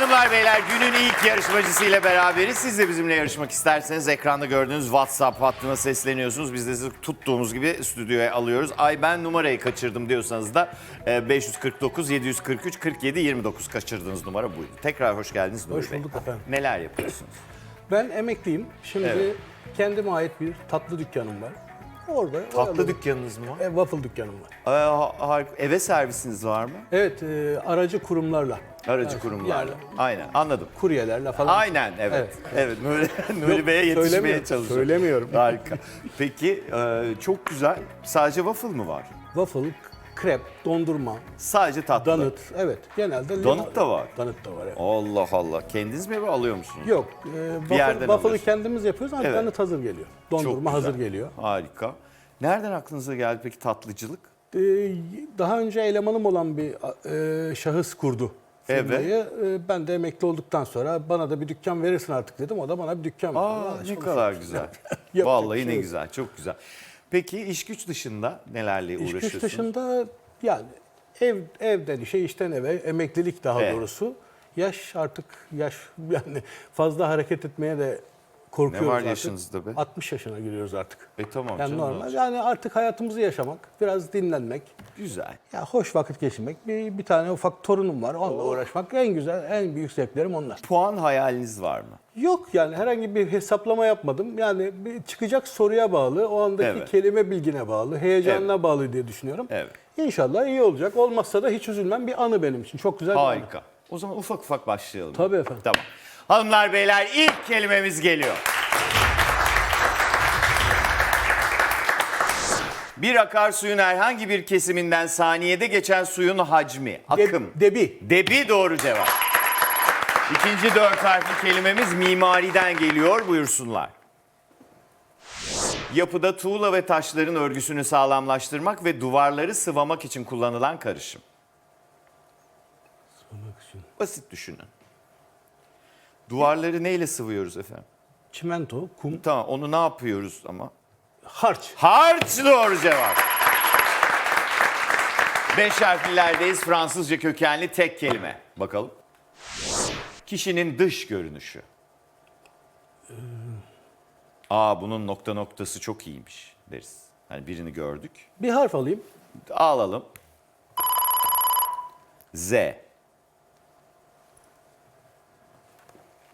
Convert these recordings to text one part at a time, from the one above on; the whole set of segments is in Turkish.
Hanımlar beyler günün ilk yarışmacısıyla beraberiz. Siz de bizimle yarışmak isterseniz ekranda gördüğünüz WhatsApp hattına sesleniyorsunuz. Biz de sizi tuttuğumuz gibi stüdyoya alıyoruz. Ay ben numarayı kaçırdım diyorsanız da e, 549 743 47 29 kaçırdığınız numara buydu. Tekrar hoş geldiniz Nuri Hoş Bey. bulduk efendim. Neler yapıyorsunuz? Ben emekliyim. Şimdi Evet. kendime ait bir tatlı dükkanım var. Orada Tatlı dükkanınız mı var? E, waffle dükkanım var. Ee, ha- harika. Eve servisiniz var mı? Evet, e, aracı kurumlarla, Aracı kurumlarla. yani- Aynen anladım. kuryelerle falan. Aynen evet. Evet, Evet, Nuri, Nuri Yok, Bey'e yetişmeye söylemiyorum, çalışıyorum. söylemiyorum. Harika. Peki e, çok güzel. Sadece waffle mı var? Waffle, krep, dondurma, Sadece tatlı. donut. Evet, genelde Donut da var. Donut da var. Evet. Allah Allah. Kendiniz mi eve alıyor musunuz? Yok, e, waffle, yerden waffle'ı alıyorsun. kendimiz yapıyoruz ama Evet. donut hazır geliyor. Dondurma güzel. hazır geliyor. Harika. Nereden aklınıza geldi peki tatlıcılık? E, daha önce elemanım olan bir e, şahıs kurdu firmayı. E, ben de emekli olduktan sonra bana da bir dükkan verirsin artık dedim. O da bana bir dükkan verdi. Aa Vallahi ne çok- kadar güzel. bir Vallahi şey ne yok. güzel. Çok güzel. Peki iş güç dışında nelerle İş uğraşıyorsunuz? güç dışında yani ev evden işe işten eve emeklilik daha Evet. doğrusu. Yaş artık yaş yani fazla hareket etmeye de korkuyoruz Ne var artık. yaşınızda be? 60 yaşına giriyoruz artık. E tamam Yani canım. normal. olacak? Yani artık hayatımızı yaşamak, biraz dinlenmek, Güzel. ya hoş vakit geçirmek. Bir, bir tane ufak torunum var. Onunla uğraşmak en güzel, en büyük zevklerim onlar. Puan hayaliniz var mı? Yok yani herhangi bir hesaplama yapmadım. Yani bir çıkacak soruya bağlı, o andaki Evet. kelime bilgine bağlı, heyecanına bağlı diye düşünüyorum. Evet. İnşallah iyi olacak. Olmazsa da hiç üzülmem. Bir anı benim için. Çok güzel bir anı. Harika. O zaman ufak ufak başlayalım. Tabii efendim. Tamam. Hanımlar beyler ilk kelimemiz geliyor. Bir akarsuyun herhangi bir kesiminden saniyede geçen suyun hacmi, De- akım. debi. Debi doğru cevap. İkinci dört harfli kelimemiz mimariden geliyor. Buyursunlar. Yapıda tuğla ve taşların örgüsünü sağlamlaştırmak ve duvarları sıvamak için kullanılan karışım. Basit düşünün. Duvarları neyle sıvıyoruz efendim? Çimento, kum, Tamam onu ne yapıyoruz ama? harç. Harç doğru cevap. Beş harflilerdeyiz. Fransızca kökenli tek kelime. Bakalım. Kişinin dış görünüşü. Aa bunun nokta noktası çok iyiymiş deriz. Hani birini gördük. Bir harf alayım. Alalım. Z.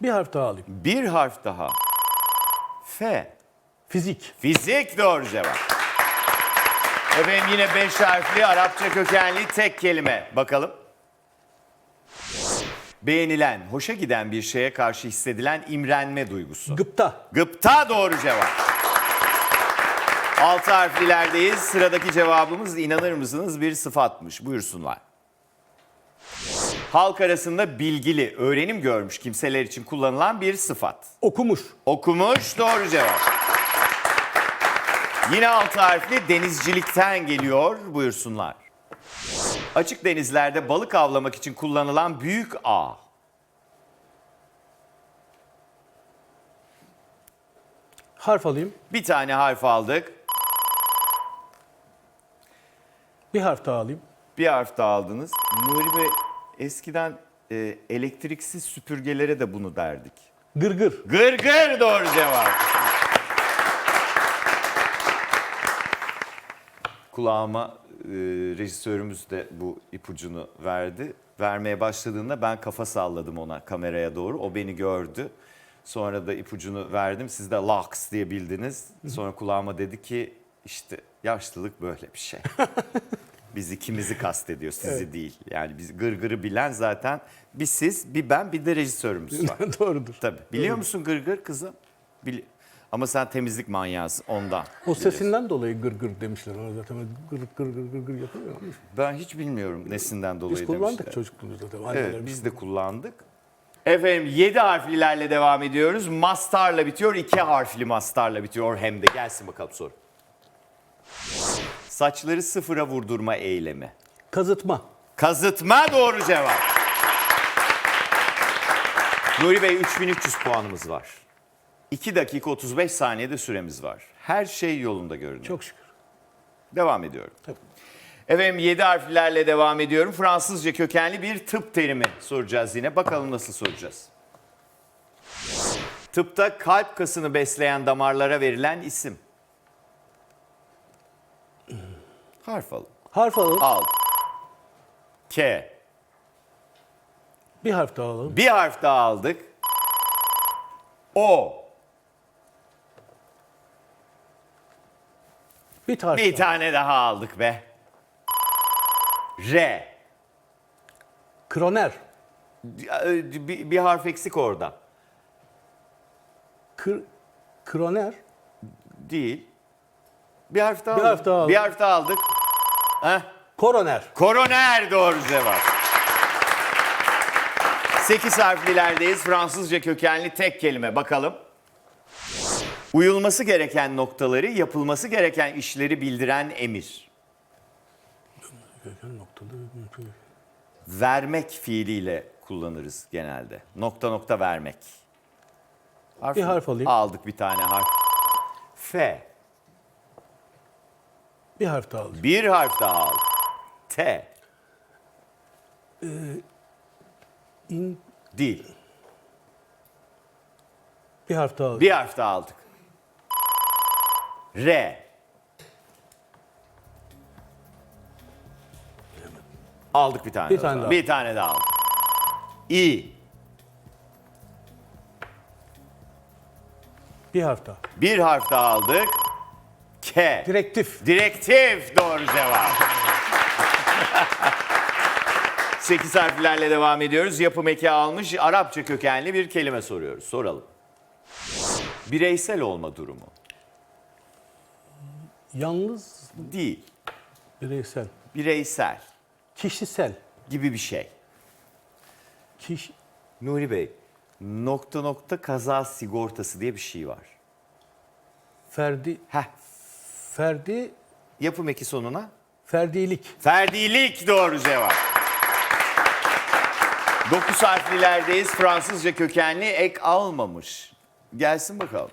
Bir harf daha alayım. Bir harf daha. F. Fizik. Fizik doğru cevap. Efendim yine beş harfli Arapça kökenli tek kelime. Bakalım. Beğenilen, hoşa giden bir şeye karşı hissedilen imrenme duygusu. Gıpta. Gıpta doğru cevap. Altı harflilerdeyiz. Sıradaki cevabımız inanır mısınız bir sıfatmış. Buyursunlar. Halk arasında bilgili, öğrenim görmüş kimseler için kullanılan bir sıfat. Okumuş. Okumuş doğru cevap. Yine altı harfli denizcilikten geliyor. Buyursunlar. Açık denizlerde balık avlamak için kullanılan büyük ağ. Harf alayım. Bir tane harf aldık. Bir harf daha alayım. Bir harf daha aldınız. Nuri Bey eskiden e, elektriksiz süpürgelere de bunu derdik. Gırgır. Gırgır doğru cevap. Kulağıma e, rejisörümüz de bu ipucunu verdi. Vermeye başladığında ben kafa salladım ona kameraya doğru. O beni gördü. Sonra da ipucunu verdim. Siz de laks diye bildiniz. Sonra kulağıma dedi ki işte yaşlılık böyle bir şey. Biz ikimizi kastediyor sizi değil. Yani biz gırgırı bilen zaten bir siz bir ben bir de rejisörümüz var. Doğrudur. Tabii. Biliyor musun gırgır kızım? Bili- Ama sen temizlik manyağısın ondan. O sesinden dolayı gırgır demişler ona zaten. Gır gır gır gır gır yapıyor. ya. Ben hiç bilmiyorum nesinden dolayı Biz kullandık demişler. çocukluğumuzda tabii. Evet biz de kullandık. Efendim 7 harflilerle devam ediyoruz. Mastarla bitiyor. 2 harfli mastarla bitiyor hem de. Gelsin bakalım soru. Saçları sıfıra vurdurma eylemi. Kazıtma. Kazıtma doğru cevap. Nuri Bey 3300 puanımız var. 2 dakika 35 saniyede süremiz var. Her şey yolunda görünüyor. Çok şükür. Devam ediyorum. Tabii. Efendim 7 harflerle devam ediyorum. Fransızca kökenli bir tıp terimi soracağız yine. Bakalım nasıl soracağız. Tıpta kalp kasını besleyen damarlara verilen isim. Harf alın. Harf alalım. Al. K. Bir harf daha alalım. Bir harf daha aldık. O. Bir harf Bir daha. tane daha aldık be. R. Kroner. Bir, bir harf eksik orada. Kır, kroner. Değil. Bir harf daha Bir aldık. harf daha aldık. Bir harf daha aldık. Heh. Koroner. Koroner doğru cevap. 8 harflilerdeyiz. Fransızca kökenli tek kelime. Bakalım. Uyulması gereken noktaları, yapılması gereken işleri bildiren emir. Vermek fiiliyle kullanırız genelde. Nokta nokta vermek. Bir harf alayım. Aldık bir tane harf. F. Bir harf daha alalım. Bir harf daha aldık. T. İn, Değil. bir harf daha alalım. Bir harf daha aldık. R. Aldık bir tane. Bir tane daha. Bir tane daha aldık. İ. Bir harf daha. Bir harf daha aldık. K. Direktif. Direktif doğru cevap. 8 harflerle devam ediyoruz. Yapım eki almış Arapça kökenli bir kelime soruyoruz. Soralım. Bireysel olma durumu. Yalnız Değil. bireysel. Bireysel Kişisel. gibi bir şey. Kiş, Nuri Bey, nokta nokta kaza sigortası diye bir şey var. ferdi, Heh, ferdi, yapım eki sonuna. ferdilik. Ferdilik doğru cevap. 9 harflilerdeyiz. Fransızca kökenli ek almamış. Gelsin bakalım.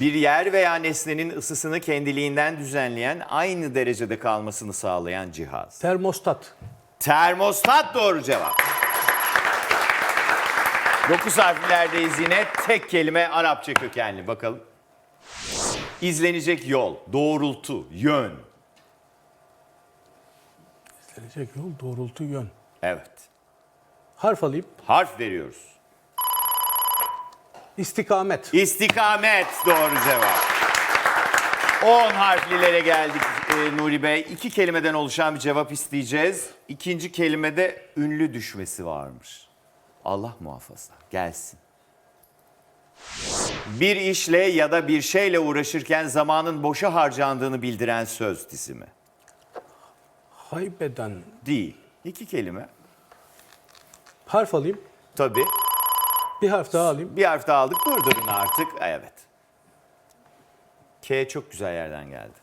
Bir yer veya nesnenin ısısını kendiliğinden düzenleyen, aynı derecede kalmasını sağlayan cihaz. Termostat. Termostat doğru cevap. 9 harflerdeyiz yine. Tek kelime Arapça kökenli. Bakalım. İzlenecek yol, doğrultu, yön. Gelecek yol, doğrultu, yön. Evet. Harf alayım. Harf veriyoruz. İstikamet. İstikamet doğru cevap. 10 harflilere geldik e, Nuri Bey. İki kelimeden oluşan bir cevap isteyeceğiz. İkinci kelimede ünlü düşmesi varmış. Allah muhafaza. Gelsin. Bir işle ya da bir şeyle uğraşırken zamanın boşa harcandığını bildiren söz dizimi. Haybeden. Değil. İki kelime. Harf alayım. Tabii. Bir harf daha alayım. Bir harf daha aldık. Durdurun artık. Evet. K çok güzel yerden geldi.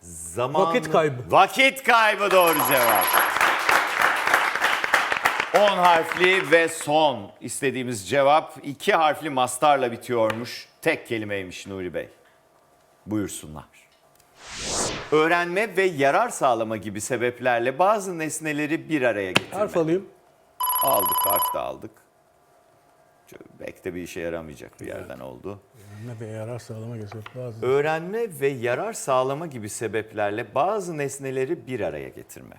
Zaman... Vakit kaybı. Vakit kaybı doğru cevap. 10 harfli ve son istediğimiz cevap iki harfli mastarla bitiyormuş. Tek kelimeymiş Nuri Bey. Buyursunlar. Öğrenme ve yarar sağlama gibi sebeplerle bazı nesneleri bir araya getirmek. Harf alayım. Aldık, harf de aldık. Belki de bir işe yaramayacak bir yerden oldu. Ne be yarar sağlama geçiyor. Bazı. Öğrenme ve yarar sağlama gibi sebeplerle bazı nesneleri bir araya getirme.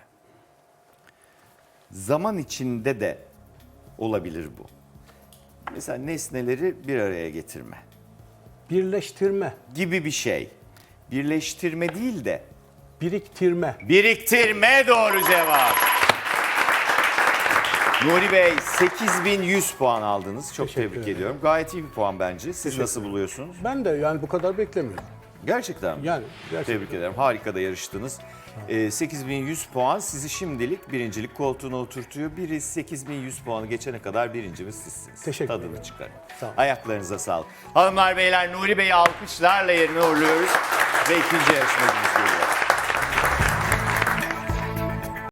Zaman içinde de olabilir bu. Mesela nesneleri bir araya getirme Birleştirme. gibi bir şey. Birleştirme değil de Biriktirme. biriktirme doğru cevap. Nuri Bey 8100 puan aldınız. Çok Teşekkür tebrik ederim. ediyorum. Gayet iyi bir puan bence. Siz nasıl buluyorsunuz? Ben de yani bu kadar beklemiyorum. Gerçekten mi? Yani gerçekten. Tebrik ederim. Harika da yarıştınız. Ee, 8100 puan sizi şimdilik birincilik koltuğuna oturtuyor. Biri 8100 puanı geçene kadar birincimiz sizsiniz. Teşekkür Tadını ederim. çıkarın. Sağ olun. Ayaklarınıza sağlık. Hanımlar beyler Nuri Bey'i alkışlarla yerine uğurluyoruz. Ve ikinci yarışmacımız.